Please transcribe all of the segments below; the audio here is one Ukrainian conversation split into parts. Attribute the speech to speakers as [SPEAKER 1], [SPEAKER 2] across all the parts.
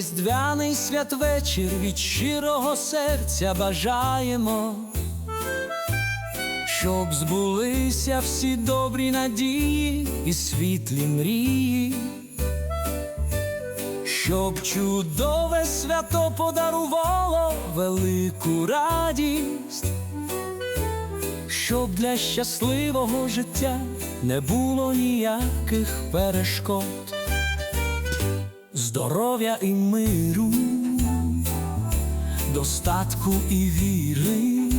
[SPEAKER 1] Різдвяний святвечір від щирого серця бажаємо, щоб збулися всі добрі надії і світлі мрії, щоб чудове свято подарувало велику радість, щоб для щасливого життя не було ніяких перешкод здоров'я і миру, достатку і віри,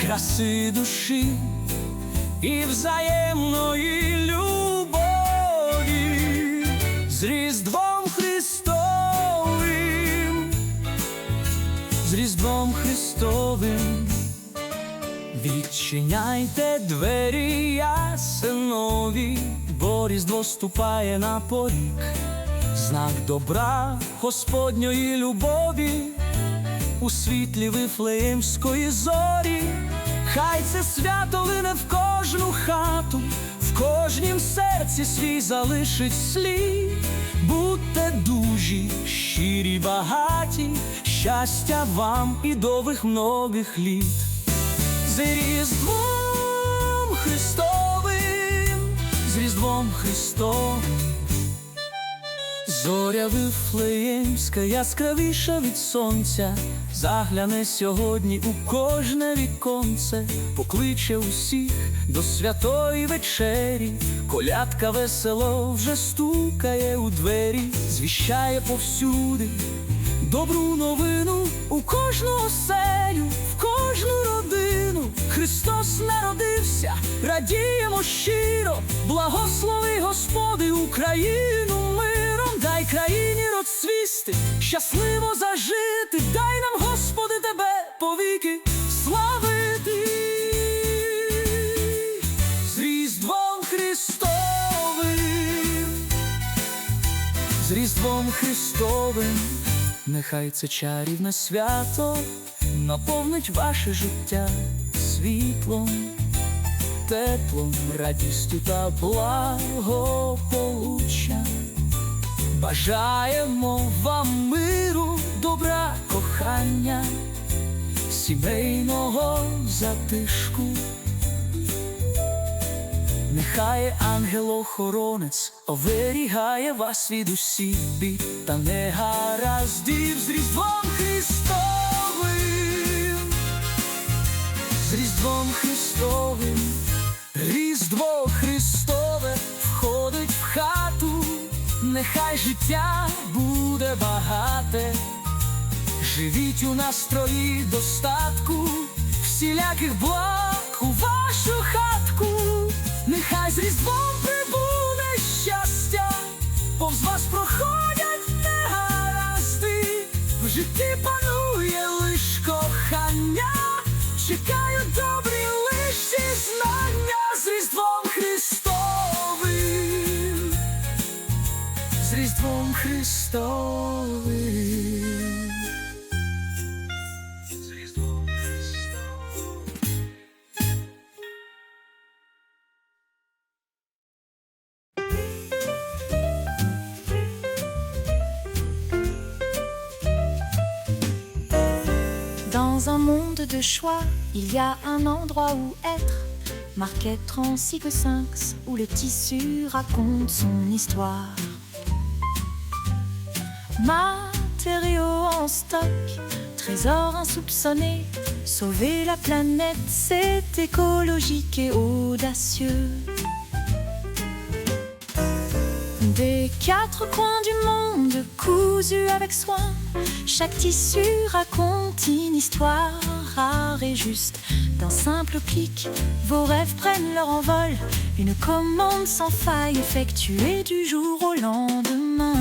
[SPEAKER 1] краси душі і взаємної любові з Різдвом Христовим, з Різдвом Христовим. Відчиняйте двері ясенові, бо різдво ступає на поріг, знак добра Господньої любові у світлі вифлеємської зорі, хай це свято лине в кожну хату, в кожнім серці свій залишить слід. Будьте дужі, щирі, багаті, щастя вам і довгих многих літ з Різдвом Христовим, з Різдвом Христовим. Зоря вифлеємська яскравіша від сонця, загляне сьогодні у кожне віконце, покличе усіх до святої вечері, колядка весело вже стукає у двері, звіщає повсюди добру новину. У кожну оселю, в кожну родину. Христос народився, радіємо щиро, благослови Господи Україну дай країні розцвісти, щасливо зажити, дай нам, Господи, тебе повіки славити. З Різдвом Христовим. З Різдвом Христовим, нехай це чарівне свято наповнить ваше життя світлом, теплом, радістю та благополуччя. Бажаємо вам миру, добра, кохання, сімейного затишку. Нехай ангел-охоронець оберігає вас від усіх бід та негараздів з Різдвом Христовим, з Різдвом Христовим, Різдво нехай життя буде багате, живіть у настрої достатку, всіляких благ у вашу хатку. Нехай з різдвом прибуде щастя, повз
[SPEAKER 2] Dans un monde de choix, il y a un endroit où être. Marquette en 6 que 5, où le tissu raconte son histoire. Matériaux en stock, trésors insoupçonnés. Sauver la planète, c'est écologique et audacieux. Des quatre coins du monde, cousus avec soin, chaque tissu raconte une histoire rare et juste. D'un simple clic, vos rêves prennent leur envol. Une commande sans faille effectuée du jour au lendemain.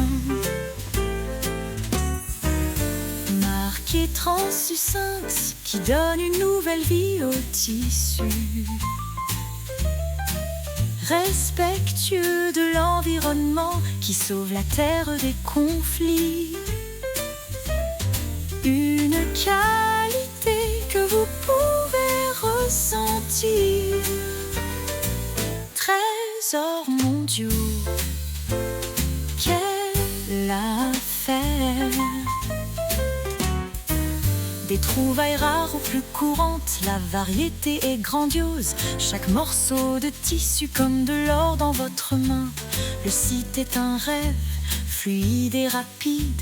[SPEAKER 2] Marqué translucence qui donne une nouvelle vie au tissu. Respectueux de l'environnement qui sauve la terre des conflits. Une qualité que vous pouvez ressentir. Trésors mondiaux, trouvailles rares ou plus courantes, la variété est grandiose. Chaque morceau de tissu comme de l'or dans votre main. Le site est un rêve, fluide et rapide.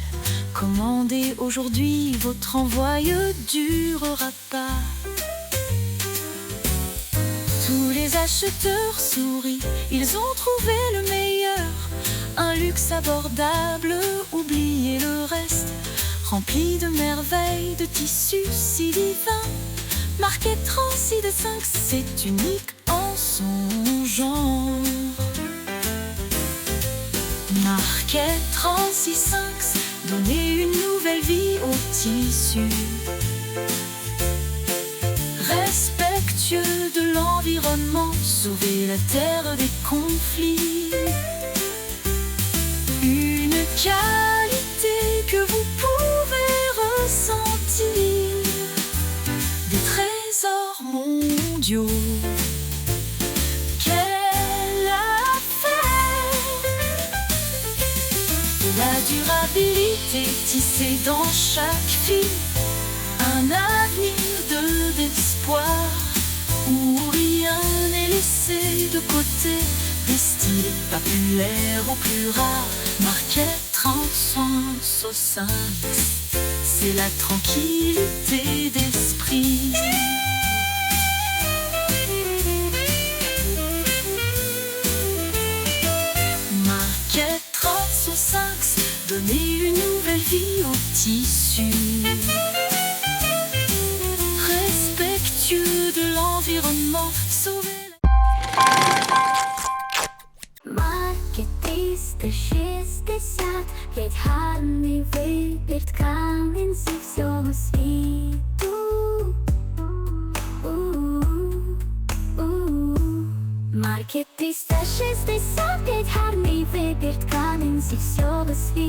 [SPEAKER 2] Commandez aujourd'hui, votre envoi ne durera pas. Tous les acheteurs sourient, ils ont trouvé le meilleur. Un luxe abordable, oubliez le reste. Rempli de merveilles, de tissus si divins. Marqué 36 de 5, c'est unique en son genre. Marqué 36 donnez une nouvelle vie au tissu. Respectueux de l'environnement, sauver la terre des conflits. Une qualité que vous pouvez Quelle affaire! La durabilité tissée dans chaque fil, un avenir de d'espoir où rien n'est laissé de côté. Des styles populaires ou plus rares, marqués 35 c'est la tranquillité d'esprit.
[SPEAKER 3] 360 Геть гарний вибір тканин зі всього світу.